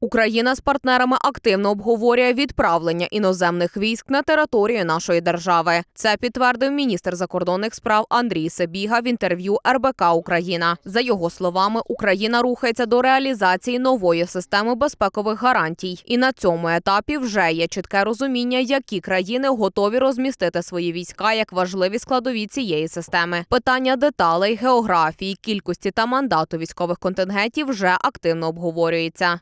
Україна з партнерами активно обговорює відправлення іноземних військ на територію нашої держави. Це підтвердив міністр закордонних справ Андрій Себіга в інтерв'ю РБК Україна. За його словами, Україна рухається до реалізації нової системи безпекових гарантій, і на цьому етапі вже є чітке розуміння, які країни готові розмістити свої війська як важливі складові цієї системи. Питання деталей, географії, кількості та мандату військових контингентів вже активно обговорюється.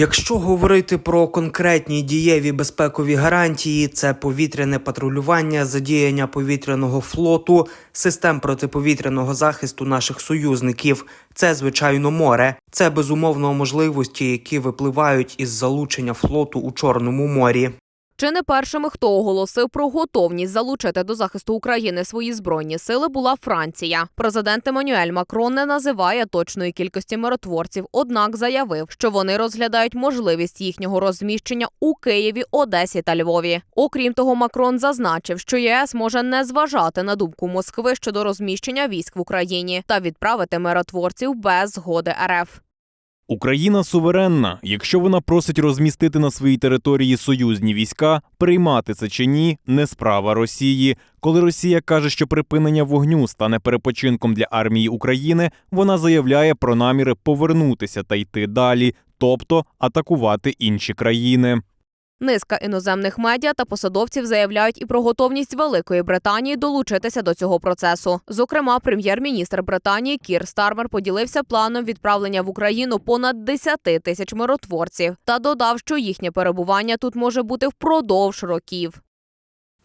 Якщо говорити про конкретні дієві безпекові гарантії, це повітряне патрулювання, задіяння повітряного флоту, систем протиповітряного захисту наших союзників, це звичайно море. Це безумовно можливості, які випливають із залучення флоту у Чорному морі. Чи не першими, хто оголосив про готовність залучити до захисту України свої збройні сили, була Франція. Президент Еммануель Макрон не називає точної кількості миротворців, однак заявив, що вони розглядають можливість їхнього розміщення у Києві, Одесі та Львові. Окрім того, Макрон зазначив, що ЄС може не зважати на думку Москви щодо розміщення військ в Україні та відправити миротворців без згоди РФ. Україна суверенна. Якщо вона просить розмістити на своїй території союзні війська, приймати це чи ні не справа Росії. Коли Росія каже, що припинення вогню стане перепочинком для армії України, вона заявляє про наміри повернутися та йти далі, тобто атакувати інші країни. Низка іноземних медіа та посадовців заявляють і про готовність Великої Британії долучитися до цього процесу. Зокрема, прем'єр-міністр Британії Кір Стармер поділився планом відправлення в Україну понад 10 тисяч миротворців та додав, що їхнє перебування тут може бути впродовж років.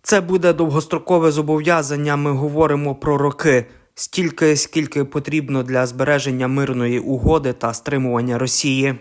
Це буде довгострокове зобов'язання. Ми говоримо про роки. Стільки, скільки потрібно для збереження мирної угоди та стримування Росії.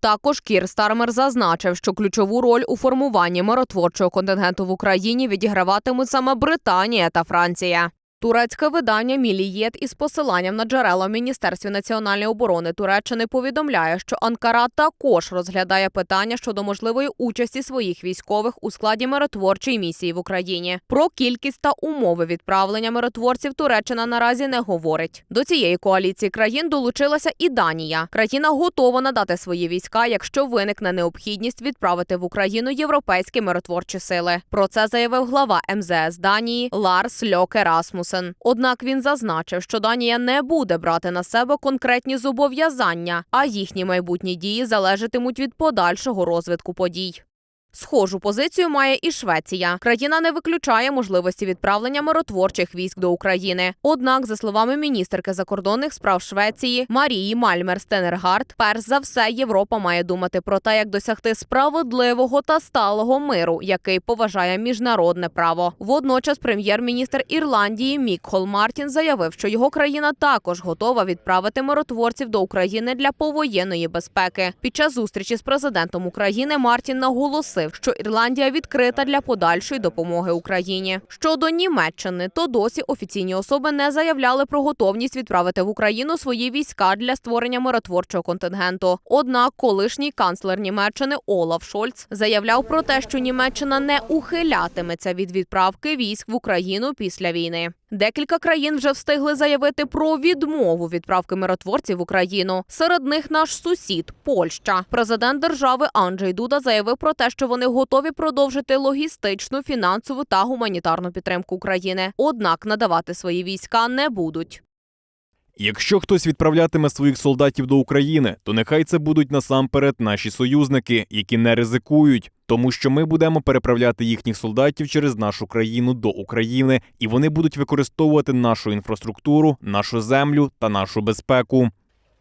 Також Кір Стармер зазначив, що ключову роль у формуванні миротворчого контингенту в Україні відіграватимуть саме Британія та Франція. Турецьке видання Мілієт із посиланням на джерела Міністерстві національної оборони Туреччини повідомляє, що Анкара також розглядає питання щодо можливої участі своїх військових у складі миротворчої місії в Україні. Про кількість та умови відправлення миротворців Туреччина наразі не говорить. До цієї коаліції країн долучилася і Данія. Країна готова надати свої війська, якщо виникне необхідність відправити в Україну європейські миротворчі сили. Про це заявив глава МЗС Данії Ларс Льоке Расмусен. Однак він зазначив, що Данія не буде брати на себе конкретні зобов'язання, а їхні майбутні дії залежатимуть від подальшого розвитку подій. Схожу позицію має і Швеція. Країна не виключає можливості відправлення миротворчих військ до України. Однак, за словами міністерки закордонних справ Швеції Марії Мальмер Стенергард, перш за все Європа має думати про те, як досягти справедливого та сталого миру, який поважає міжнародне право. Водночас, прем'єр-міністр Ірландії Мік Хол Мартін заявив, що його країна також готова відправити миротворців до України для повоєнної безпеки. Під час зустрічі з президентом України Мартін наголосив, що Ірландія відкрита для подальшої допомоги Україні. Щодо Німеччини, то досі офіційні особи не заявляли про готовність відправити в Україну свої війська для створення миротворчого контингенту. Однак, колишній канцлер Німеччини Олаф Шольц заявляв про те, що Німеччина не ухилятиметься від відправки військ в Україну після війни. Декілька країн вже встигли заявити про відмову відправки миротворців в Україну. Серед них наш сусід Польща. Президент держави Анджей Дуда заявив про те, що вони готові продовжити логістичну, фінансову та гуманітарну підтримку України. Однак надавати свої війська не будуть. Якщо хтось відправлятиме своїх солдатів до України, то нехай це будуть насамперед наші союзники, які не ризикують, тому що ми будемо переправляти їхніх солдатів через нашу країну до України, і вони будуть використовувати нашу інфраструктуру, нашу землю та нашу безпеку.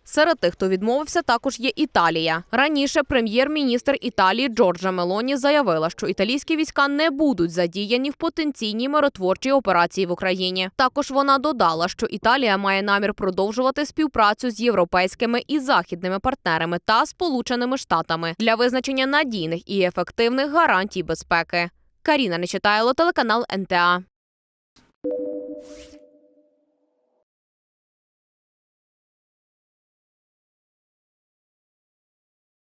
Серед тих, хто відмовився, також є Італія. Раніше прем'єр-міністр Італії Джорджа Мелоні заявила, що італійські війська не будуть задіяні в потенційній миротворчій операції в Україні. Також вона додала, що Італія має намір продовжувати співпрацю з європейськими і західними партнерами та Сполученими Штатами для визначення надійних і ефективних гарантій безпеки. Каріна Нечитайло, телеканал НТА.